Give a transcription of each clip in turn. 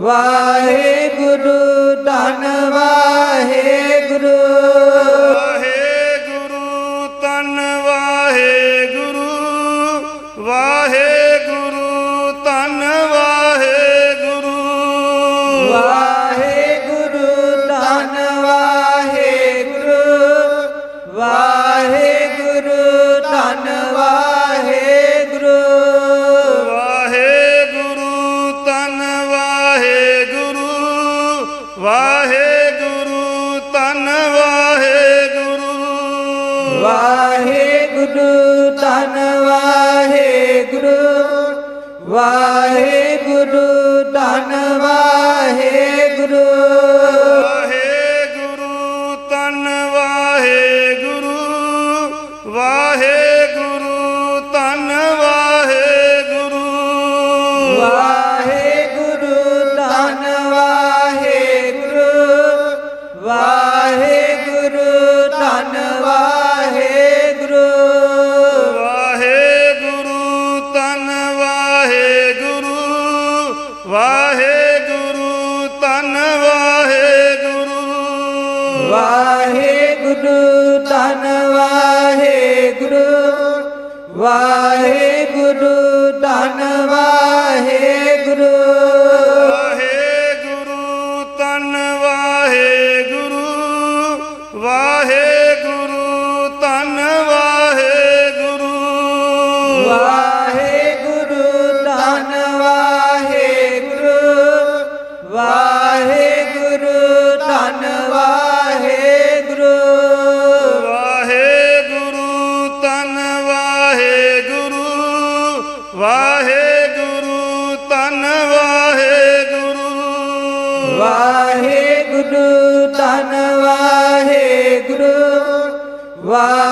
ਵਾਹਿਗੁਰੂ ਧੰਨ ਵਾਹਿ ਵਾਹਿਗੁਰੂ ਧੰਨ ਵਾਹਿਗੁਰੂ ਵਾਹਿਗੁਰੂ ਧੰਨ ਵਾਹਿਗੁਰੂ। Vá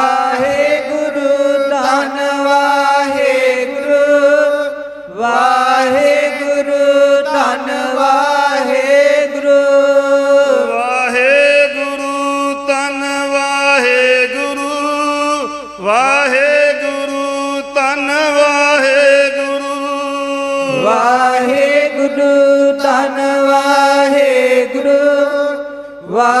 Wow.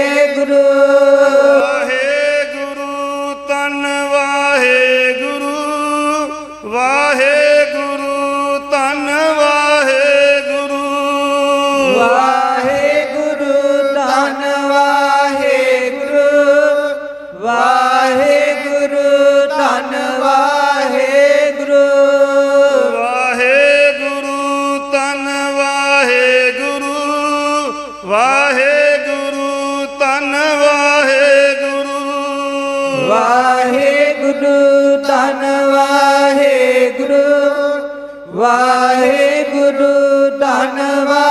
ਵਾਹਿਗੁਰੂ ਧੰਨਵਾਦ।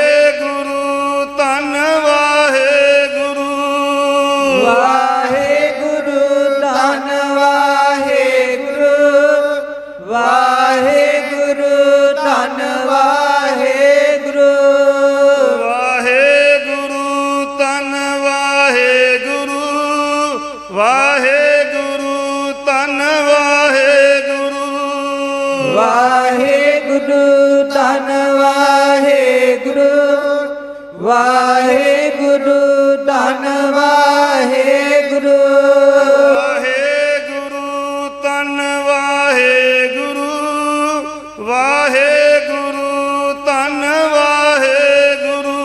ਵਾਹਿਗੁਰੂ ਧੰਨ ਵਾਹਿਗੁਰੂ। ਵਾਹਿਗੁਰੂ ਧੰਨ ਵਾਹਿਗੁਰੂ। ਵਾਹਿਗੁਰੂ ਧੰਨ ਵਾਹਿਗੁਰੂ। ਵਾਹਿਗੁਰੂ ਧੰਨ ਵਾਹਿਗੁਰੂ।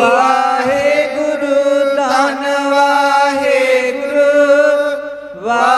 ਵਾਹਿਗੁਰੂ ਧੰਨ ਵਾਹਿਗੁਰੂ। ਵਾਹਿਗੁਰੂ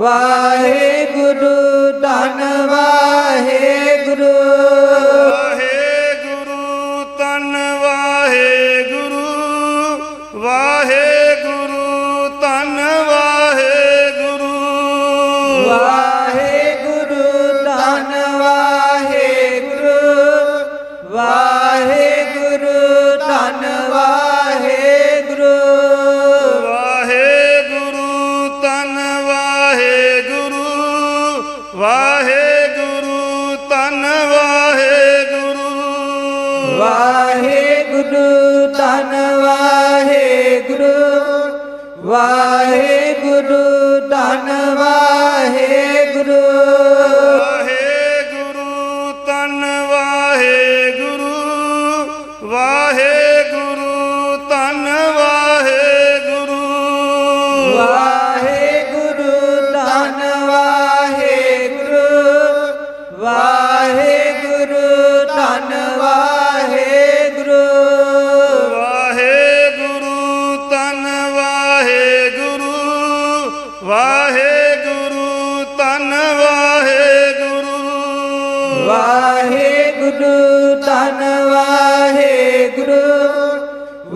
ਵਾਹਿਗੁਰੂ ਧੰਨ ਵਾਹਿ Wow.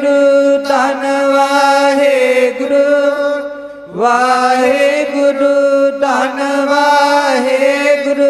ਗੁਰੂ ਧੰਨ ਵਾਹਿਗੁਰੂ ਵਾਹਿਗੁਰੂ ਧੰਨ ਵਾਹਿਗੁਰੂ।